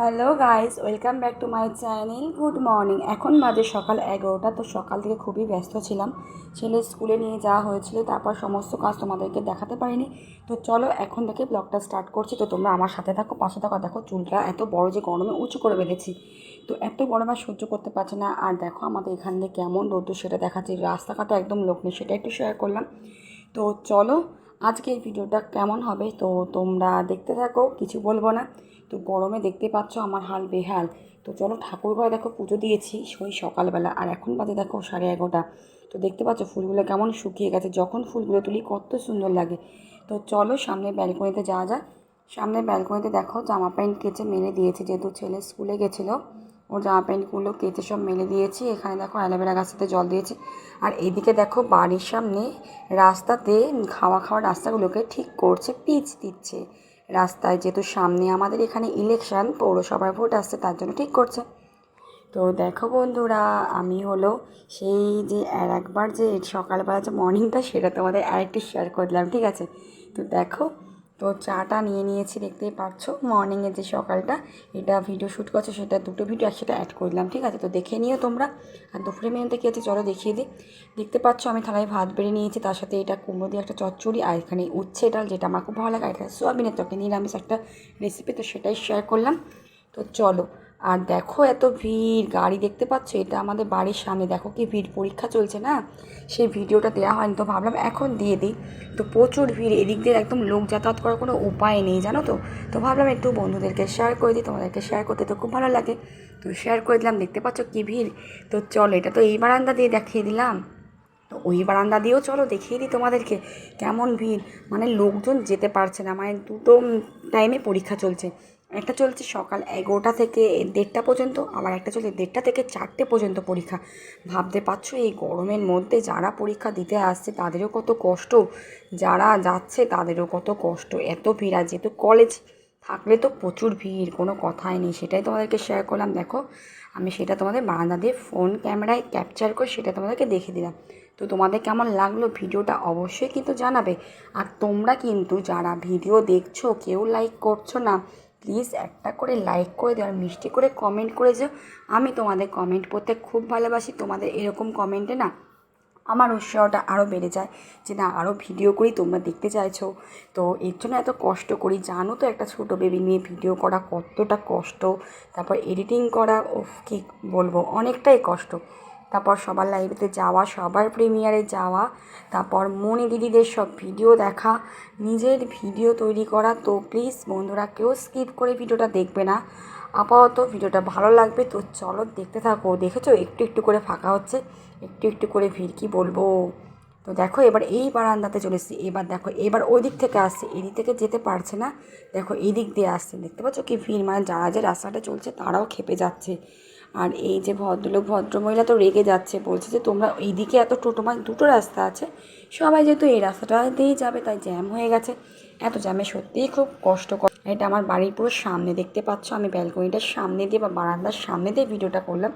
Hello guys welcome back to my channel good morning এখন বাজে সকাল এগারোটা, তো সকাল থেকে খুবই ব্যস্ত ছিলাম। ছেলে স্কুলে নিয়ে যাওয়া হয়েছিল, তারপর সমস্ত কাজ তোমাদেরকে দেখাতে পারিনি। তো চলো এখন থেকে ব্লগটা স্টার্ট করছি। তো তোমরা আমার সাথে থাকো, পাশে থাকো। দেখো, চুলটা এত বড় যে গরমে উঁচু করে বেঁধেছি। তো এত গরমে আর সহ্য করতে পারছে না। আর দেখো, আমাদের এখান থেকে কেমন রোদ্দুর সেটা দেখাচ্ছি। রাস্তাঘাটে একদম লোক নেই, সেটা একটু শেয়ার করলাম। তো চলো আজকে এই ভিডিওটা কেমন হবে? তো তোমরা দেখতে থাকো, কিছু বলব না। তো গরমে দেখতে পাচ্ছ আমার হাল বেহাল। তো চলো ঠাকুর ঘরে দেখো, পুজো দিয়েছি সেই সকালবেলা। আর এখন বাজে দেখো সাড়ে এগারোটা। তো দেখতে পাচ্ছ ফুলগুলো কেমন শুকিয়ে গেছে, যখন ফুলগুলো তুলি কত সুন্দর লাগে। তো চলো সামনে ব্যালকনিতে যাওয়া যাক। সামনে ব্যালকনিতে দেখো জামা প্যান্ট কেচে মেরে দিয়েছি, যেহেতু ছেলে স্কুলে গেছিল। ওর জামা প্যান্টগুলো কেচে সব মেলে দিয়েছি। এখানে দেখো অ্যালোভেরা গাছটাতে জল দিয়েছি। আর এদিকে দেখো বাড়ির সামনে রাস্তাতে খাওয়া খাওয়া রাস্তাগুলোকে ঠিক করছে, পিচ দিচ্ছে। রাস্তায় যেহেতু সামনে আমাদের এখানে ইলেকশন পৌরসভার ভোট আসছে, তার জন্য ঠিক করছে। তো দেখো বন্ধুরা, আমি হলো সেই যে আর একবার যে সকালবেলা যে মর্নিংটা সেটা তোমাদের আরেকটু শেয়ার করে দিলাম ঠিক আছে? তো দেখো তো চাটা নিয়ে নিয়েছি, দেখতেই পাচ্ছ। মর্নিংয়ে যে সকালটা, এটা ভিডিও শ্যুট করছে, সেটা দুটো ভিডিও একসাথে অ্যাড করলাম, ঠিক আছে? তো দেখে নিও তোমরা। আর দুপুরে মেনুতে কী আছে, চলো দেখিয়ে দিই। দেখতে পাচ্ছ, আমি থালায় ভাত বেড়ে নিয়েছি, তার সাথে এটা কুমড়ো দিয়ে একটা চচ্চড়ি আর এখানে উচ্ছে ডাল, যেটা আমার খুব ভালো লাগে। আর এটা সোয়াবিনের তরকারি, নিরামিষ একটা রেসিপি তো সেটাই শেয়ার করলাম। তো চলো আর দেখো এত ভিড়, গাড়ি দেখতে পাচ্ছ? এটা আমাদের বাড়ির সামনে। দেখো কি ভিড়, পরীক্ষা চলছে না? সেই ভিডিওটা দেওয়া হয়নি তো, ভাবলাম এখন দিয়ে দিই। তো প্রচুর ভিড়, এদিক দিয়ে একদম লোক যাতায়াত করার কোনো উপায় নেই, জানো তো? তো ভাবলাম একটু বন্ধুদেরকে শেয়ার করে দিই, তোমাদেরকে শেয়ার করতে তো খুব ভালো লাগে। তো শেয়ার করে দিলাম, দেখতে পাচ্ছ কী ভিড়? তো চলো, এটা তো এই বারান্দা দিয়ে দেখিয়ে দিলাম। তো ওই বারান্দা দিয়েও চলো, দেখিয়ে দিই তোমাদেরকে কেমন ভিড়। মানে লোকজন যেতে পারছে না মানে দুটো টাইমে পরীক্ষা চলছে। একটা চলছে সকাল এগারোটা থেকে দেড়টা পর্যন্ত, আবার একটা চলছে দেড়টা থেকে চারটে পর্যন্ত পরীক্ষা। ভাবতে পারছ, এই গরমের মধ্যে যারা পরীক্ষা দিতে আসছে তাদেরও কত কষ্ট? যারা যাচ্ছে তাদেরও কত কষ্ট? এত ভিড়, আর যেহেতু কলেজ থাকলে তো প্রচুর ভিড়, কোনো কথাই নেই। সেটাই তোমাদেরকে শেয়ার করলাম। দেখো, আমি সেটা তোমাদের বারান্দা দিয়ে ফোন ক্যামেরায় ক্যাপচার করে সেটা তোমাদেরকে দেখে দিলাম। তো তোমাদের কেমন লাগল ভিডিওটা অবশ্যই কিন্তু জানাবে। আর তোমরা কিন্তু যারা ভিডিও দেখছ, কেউ লাইক করছ না প্লিজ একটা করে লাইক করে দিও আর মিষ্টি করে কমেন্ট করে যেও। আমি তোমাদের কমেন্ট পড়তে খুব ভালোবাসি। তোমাদের এরকম কমেন্টে না আমার উৎসাহটা আরও বেড়ে যায় যে না আরও ভিডিও করি, তোমরা দেখতে চাইছো। তো এর জন্য এত কষ্ট করি। জানো তো একটা ছোটো বেবি নিয়ে ভিডিও করা কতটা কষ্ট। তারপর এডিটিং করা ও কী বলব? অনেকটাই কষ্ট। তারপর সবার লাইভেতে যাওয়া, সবার প্রিমিয়ারে যাওয়া, তারপর মনি দিদিদের সব ভিডিও দেখা, নিজের ভিডিও তৈরি করা। তো প্লিজ বন্ধুরা, কেউ স্কিপ করে ভিডিওটা দেখবে না। আপাতত ভিডিওটা ভালো লাগবে, তো চলো দেখতে থাকো। দেখেছ? একটু একটু করে ফাঁকা হচ্ছে। একটু একটু করে ভিড়, কী বলব? তো দেখো, এবার এই বারান্দাতে চলে এসেছি। এবার দেখো, এবার ওই দিক থেকে আসছে। এদিক থেকে যেতে পারছে না। দেখো এই দিক দিয়ে আসছে। দেখতে পাচ্ছ কি ভিড়? মানে যারা যে রাস্তাটা চলছে, তারাও খেপে যাচ্ছে। আর এই যে ভদ্রলোক, ভদ্রমহিলা তো রেগে যাচ্ছে, বলছে যে তোমরা এইদিকে এত টোটো মানে দুটো রাস্তা আছে, সবাই যেহেতু এই রাস্তাটা দিয়েই যাবে, তাই জ্যাম হয়ে গেছে। এত জ্যামে সত্যিই খুব কষ্টকর। এটা আমার বাড়ির পুরো সামনে, দেখতে পাচ্ছ আমি ব্যালকনিটার সামনে দিয়ে বা বারান্দার সামনে দিয়ে ভিডিওটা করলাম।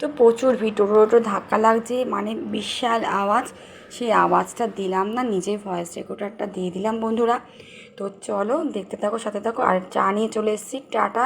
তো প্রচুর ভিড়, টোটো টোটো ধাক্কা লাগছে মানে বিশাল আওয়াজ। সেই আওয়াজটা দিলাম না, নিজের ভয়েস রেকর্ডারটা দিয়ে দিলাম বন্ধুরা। তো চলো, দেখতে থাকো, সাথে থাকো, আর চা নিয়ে চলে এসেছি, টাটা।